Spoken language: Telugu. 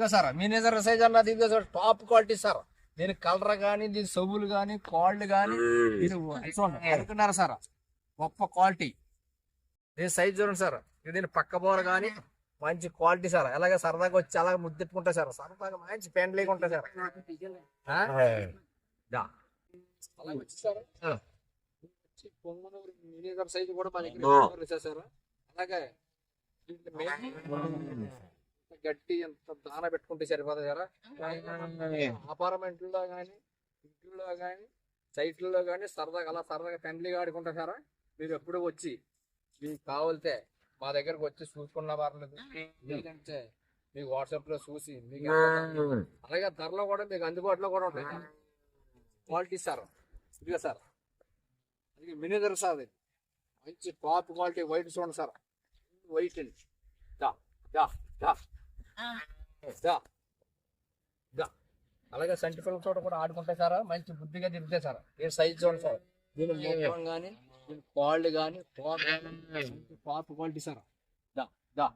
ఇదిగో సార్ మినిజర్ సైజ్ అన్నది ఇదిగో సార్ టాప్ క్వాలిటీ సార్. దీని కలర్ కానీ దీని సబ్బులు కానీ కాళ్ళు కానీ ఇది అనుకున్నారా సార్. గొప్ప క్వాలిటీ దీని సైజ్ చూడండి సార్ ఇది దీని పక్క బోర కానీ మంచి క్వాలిటీ సార్. అలాగే సరదాగా వచ్చి అలాగే ముద్దెట్టుకుంటా సార్. సరదాగా మంచి పెండ్లీగా ఉంటాయి సార్. ఆ? దా. అలాగే వచ్చి సార్ ఆ. వచ్చి పొంగనూరు మినిజర్ సైజ్ కూడా మనకి అలాగే గట్టి ఎంత దాన పెట్టుకుంటే సరిపోతుంది సార్ అపార్ట్మెంట్లో కానీ ఇంట్లో కానీ సైట్లలో కానీ సరదాగా అలా సరదాగా ఫ్రెండ్లీగా ఆడుకుంటా సార్? మీరు ఎప్పుడు వచ్చి మీకు కావాలితే మా దగ్గరకు వచ్చి చూసుకున్న పర్లేదు ఎందుకంటే మీకు వాట్సాప్లో చూసి మీకు అలాగే ధరలో కూడా మీకు అందుబాటులో కూడా ఉంటాయి. క్వాలిటీ సార్ ఇదిగా సార్. అది మినిదర్ సార్ ఇది మంచి టాప్ క్వాలిటీ వైట్ చూడండి సార్. వైట్ అండి. దా దా దా దా దా. అలాగే సంటి పిల్లల చోట కూడా ఆడుకుంటాయి సార్ మంచి బుద్ధిగా తిరుగుతాయి సార్ ఏ సైజ్ చూడండి సార్ దీని మొత్తం కానీ దీని క్వాలిటీ కానీ క్వాలిటీ సార్ దా దా